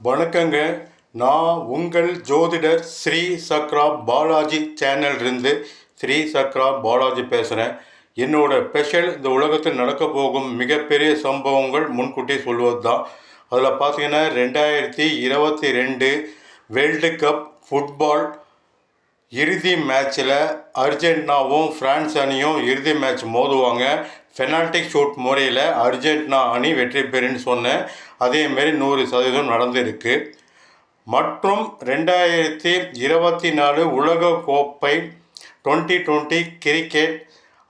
வணக்கங்க. நான் உங்கள் ஜோதிடர் ஸ்ரீ சக்ரா பாலாஜி சேனல்ருந்து ஸ்ரீ சக்ரா பாலாஜி பேசுகிறேன் என்னோட ஸ்பெஷல் இந்த உலகத்தில் நடக்க போகும் மிகப்பெரிய சம்பவங்கள் முன்கூட்டி சொல்வது தான் அதில் பார்த்தீங்கன்னா ரெண்டாயிரத்தி இருபத்தி ரெண்டு வேர்ல்டு கப் ஃபுட்பால் இறுதி மேட்ச்சில் அர்ஜென்டினாவும் ஃப்ரான்ஸ் அணியும் இறுதி மேட்ச் மோதுவாங்க. பெனால்டிக் ஷூட் முறையில் அர்ஜென்டினா அணி வெற்றி பெறுன்னு சொன்னேன் அதேமாரி நூறு சதவீதம் நடந்திருக்கு. மற்றும் ரெண்டாயிரத்தி இருபத்தி நாலு உலக கோப்பை டுவெண்ட்டி டுவெண்ட்டி கிரிக்கெட்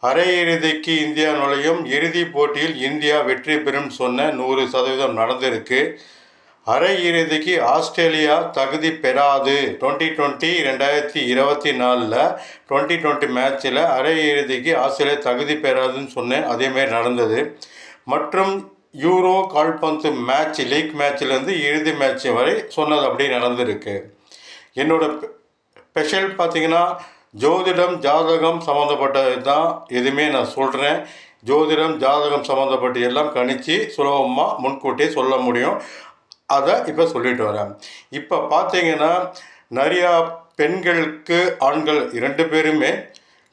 அரையிறுதிக்கு இந்தியா நுழையும் இறுதிப் போட்டியில் இந்தியா வெற்றி பெறும் சொன்ன நூறு சதவீதம் நடந்திருக்கு. அரையிறுதிக்கு ஆஸ்திரேலியா தகுதி பெறாது. டுவெண்ட்டி டுவெண்ட்டி ரெண்டாயிரத்தி இருபத்தி நாலில் டுவெண்ட்டி டுவெண்ட்டி மேட்ச்சில் அரையிறுதிக்கு ஆஸ்திரேலியா தகுதி பெறாதுன்னு சொன்னேன். அதேமாரி நடந்தது. மற்றும் யூரோ கால்பந்து மேட்ச் லீக் மேட்ச்லேருந்து இறுதி மேட்ச் வரை சொன்னது அப்படி நடந்திருக்கு. என்னோட ஸ்பெஷல் பார்த்தீங்கன்னா ஜோதிடம் ஜாதகம் சம்மந்தப்பட்டது தான் எதுவுமே நான் சொல்கிறேன் ஜோதிடம் ஜாதகம் சம்மந்தப்பட்டு எல்லாம் கணித்து சுலபமாக முன்கூட்டியே சொல்ல முடியும். அதை இப்போ சொல்லிட்டு வரேன். இப்போ பார்த்தீங்கன்னா நிறையா பெண்களுக்கு ஆண்கள் இரண்டு பேருமே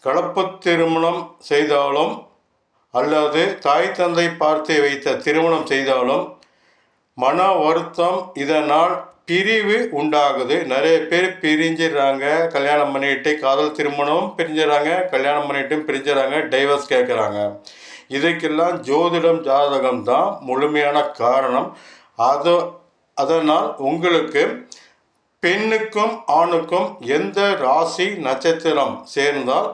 கலப்பு திருமணம் செய்தாலும் அல்லது தாய் தந்தை பார்த்து வைத்த திருமணம் செய்தாலும் மன வருத்தம் இதனால் பிரிவு உண்டாகுது. நிறைய பேர் பிரிஞ்சிடுறாங்க கல்யாணம் பண்ணிட்டு காதல் திருமணம் பிரிஞ்சிடறாங்க கல்யாணம் பண்ணிட்டும் பிரிஞ்சிடறாங்க டைவர்ஸ் கேட்குறாங்க. இதுக்கெல்லாம் ஜோதிடம் ஜாதகம் தான் முழுமையான காரணம். அதை அதனால் உங்களுக்கு பெண்ணுக்கும் ஆணுக்கும் எந்த ராசி நட்சத்திரம் சேர்ந்தால்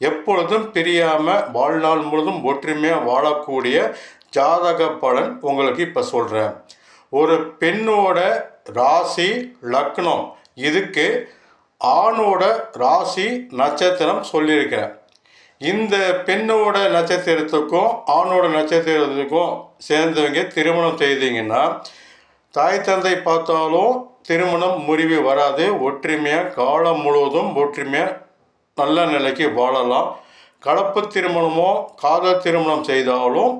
எப்பொழுதும் பிரியாமல் வாழ்நாள் முழுதும் ஒற்றுமையாக வாழக்கூடிய ஜாதக பலன் உங்களுக்கு இப்போ சொல்கிறேன் ஒரு பெண்ணோட ராசி லக்னம் இதுக்கு ஆணோட ராசி நட்சத்திரம் சொல்லியிருக்கிறேன். இந்த பெண்ணோட நட்சத்திரத்துக்கும் ஆணோட நட்சத்திரத்துக்கும் சேர்ந்தவங்க திருமணம் செய்தீங்கன்னா தாய் தந்தை பார்த்தாலும் திருமணம் முறிவு வராது. ஒற்றுமையாக காலம் முழுவதும் ஒற்றுமையாக நல்ல நிலைக்கு வாழலாம். கலப்பு திருமணமோ காதல் திருமணம் செய்தாலும்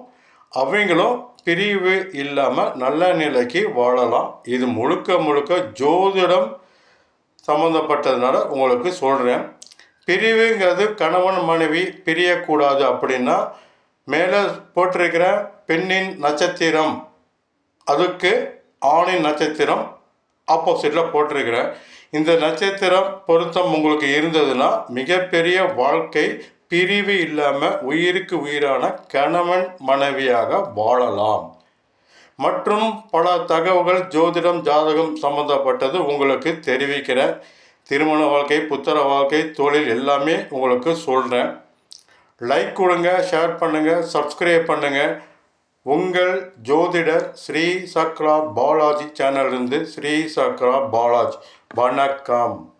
அவங்களும் பிரிவு இல்லாமல் நல்ல நிலைக்கு வாழலாம். இது முழுக்க முழுக்க ஜோதிடம் சம்மந்தப்பட்டதுனால உங்களுக்கு சொல்கிறேன் பிரிவுங்கிறது கணவன் மனைவி பிரியக்கூடாது அப்படின்னா மேலே போட்டிருக்கிற பெண்ணின் நட்சத்திரம். அதுக்கு ஆணின் நட்சத்திரம் ஆப்போசிட்டில் போட்டிருக்கிறேன். இந்த நட்சத்திரம் பொருத்தம் உங்களுக்கு இருந்ததுன்னா மிகப்பெரிய வாழ்க்கை பிரிவு இல்லாமல் உயிருக்கு உயிரான கணவன் மனைவியாக வாழலாம். மற்றும் பல தகவல்கள் ஜோதிடம் ஜாதகம் சம்மந்தப்பட்டது உங்களுக்கு தெரிவிக்கிறேன். திருமண வாழ்க்கை புத்தர வாழ்க்கை தொழில் எல்லாமே உங்களுக்கு சொல்கிறேன் லைக் கொடுங்க ஷேர் பண்ணுங்கள் சப்ஸ்கிரைப் பண்ணுங்கள் உங்கள் ஜோதிடர் ஸ்ரீ சக்ரா பாலாஜி சேனலிருந்து ஸ்ரீ சக்ரா பாலாஜி. வணக்கம்.